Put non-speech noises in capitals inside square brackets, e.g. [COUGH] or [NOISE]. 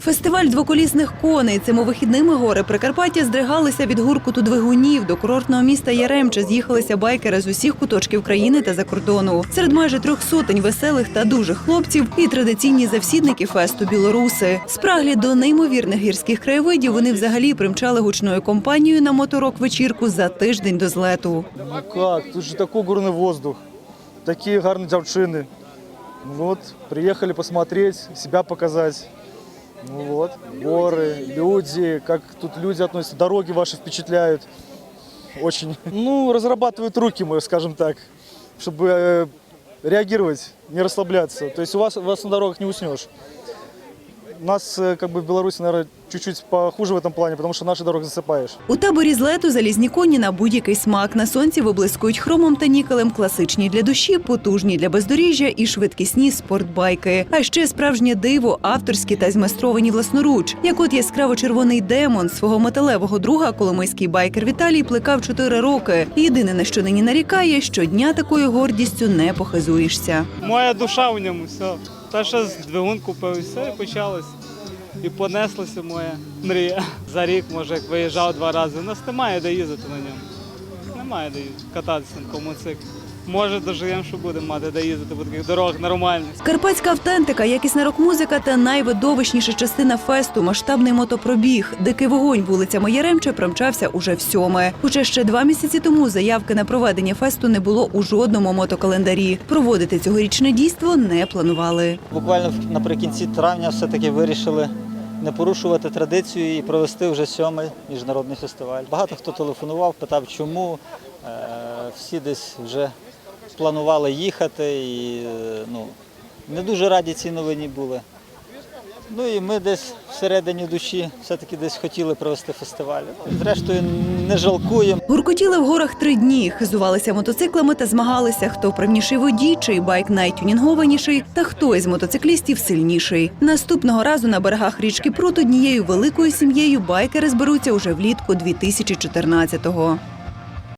Фестиваль двоколісних коней. Цими вихідними гори Прикарпаття здригалися від гуркуту двигунів. До курортного міста Яремче з'їхалися байкери з усіх куточків країни та за кордону. Серед майже трьох сотень веселих та дужих хлопців і традиційні завсідники фесту білоруси. Спраглі до неймовірних гірських краєвидів вони взагалі примчали гучною компанією на моторок вечірку за тиждень до злету. Ну как, тут же такой горный воздух, такие гарные девчины. Ну Вот, приехали посмотреть, себя показать. Ну вот, горы, люди, как тут люди относятся, дороги ваши впечатляют. Очень. [LAUGHS] Ну, разрабатывают руки, мы, скажем так, чтобы э, реагировать, не расслабляться. То есть у вас, вас на дорогах не уснешь. У нас, э, как бы в Беларуси, наверное, чуть-чуть похуже в этом плане, потому что наши дороги засыпаешь. У таборі злету залізні коні на будь-який смак. На сонці виблискують хромом та нікелем, класичні для душі, потужні для бездоріжжя і швидкісні спортбайки. А ще справжнє диво, авторські та змайстровані власноруч. Як от яскраво червоний демон свого металевого друга, коломийський байкер Віталій плекав чотири роки. Єдине на що нині нарікає, щодня такою гордістю не похизуєшся. Моя душа в ньому, все. Та що з двигун купив, і все, і почалось. І понеслася моя мрія. За рік, може, як виїжджав два рази. У нас немає де їздити на ньому. Немає де їздити, кататися на такому циклі. Може, доживемо, що будемо мати де їздити по таких дорогах нормальних. Карпатська автентика, якісна рок-музика та найвидовищніша частина фесту масштабний мотопробіг. Дикий вогонь вулицями Яремче промчався уже в сьоме. Хоча ще два місяці тому заявки на проведення фесту не було у жодному мотокалендарі. Проводити цьогорічне дійство не планували. Буквально наприкінці травня все-таки вирішили не порушувати традицію і провести вже сьомий міжнародний фестиваль. Багато хто телефонував, питав, чому. Е, Всі десь вже планували їхати і е, ну, не дуже раді цій новині були. Ну і ми десь всередині душі все-таки десь хотіли провести фестиваль. Зрештою, не жалкуємо. Гуркотіли в горах три дні, хизувалися мотоциклами та змагалися, хто вправніший водій, чий байк найтюнінгованіший, та хто із мотоциклістів сильніший. Наступного разу на берегах річки Прут однією великою сім'єю байкери зберуться уже влітку 2014-го.